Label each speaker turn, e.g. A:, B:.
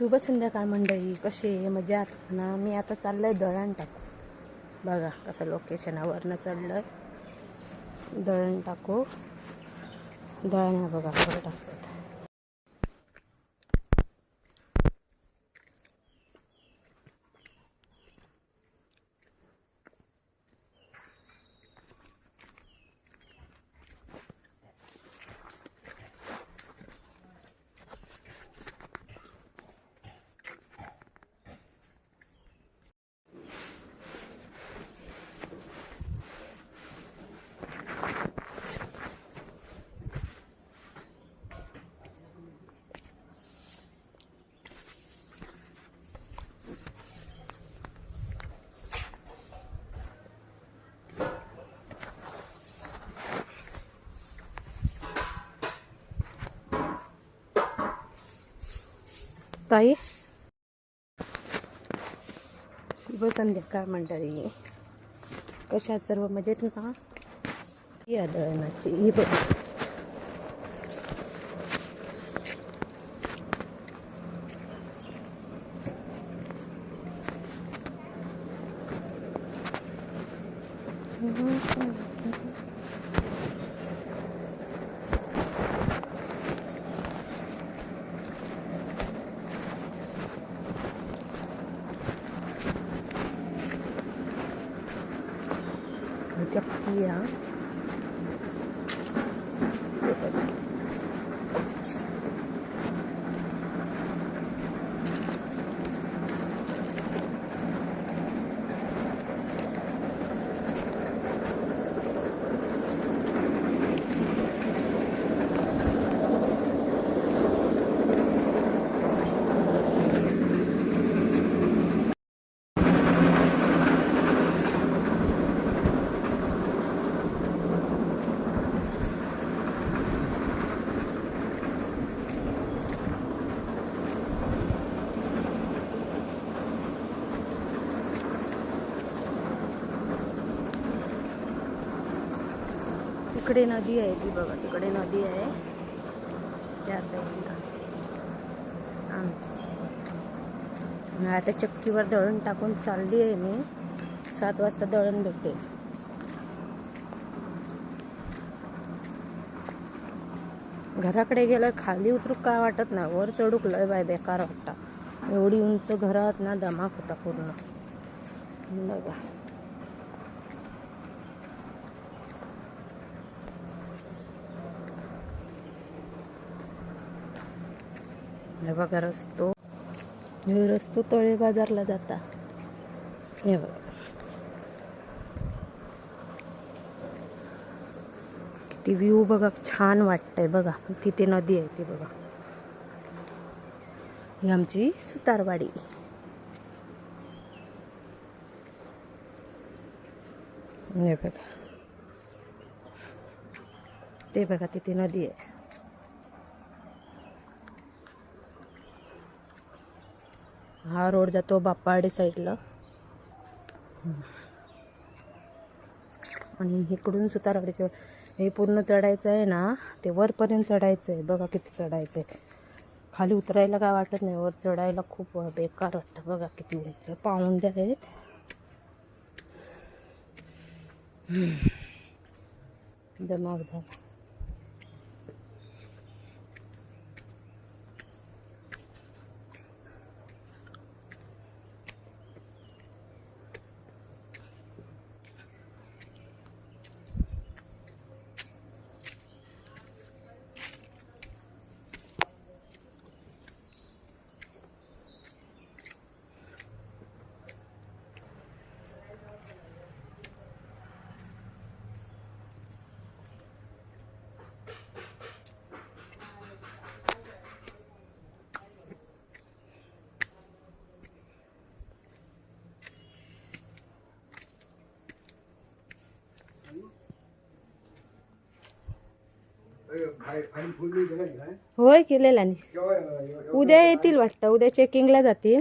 A: शुभ संध्याकाळ मंडळी कशी आहे? मजात? ना मी आता चाललंय दळण टाकू बघा कसं लोकेशनावरनं चढलंय. दळण टाकू दळण आहे बघा खरं टाकतात. ताई. शुभ संध्याकाळ मंडळी कशा सर्व? मजेत ना? ही आदळणाची ही बघ. चक्की या हे बघ. तिकडे नदी आहे ती बघा तिकडे नदी आहे. त्या साईडला आमची. आता चक्कीवर दळण टाकून चालली आहे मी. सात वाजता दळण भेटेल. घराकडे गेलं खाली उतरू काय वाटत नाही. वर चढूक लय बाय बेकार वाटतं. एवढी उंच घरात ना धमाक होता पूर्ण. बघा. हे बघा रस्तो. हे रस्तो तळे बाजारला जाता. हे बघा. किती व्ह्यू बघा छान वाटतंय बघा. तिथे नदी आहे ती बघा. ही आमची सुतारवाडी. हे बघा. ते बघा तिथे नदी आहे. हा रोड जातो बाप्पावाडी साईडला. आणि इकडून सुतारवाडीचं हे पूर्ण चढायचं आहे ना ते वरपर्यंत चढायचं आहे. बघा किती चढायचं आहे खाली उतरायला काय वाटत नाही. वर चढायला खूप बेकार वाटतं. बघा किती उंच पाऊंड्या आहेत. दमाग झाला. होय केलेला नाही उद्या येतील वाटतं. उद्या चेकिंगला जातील.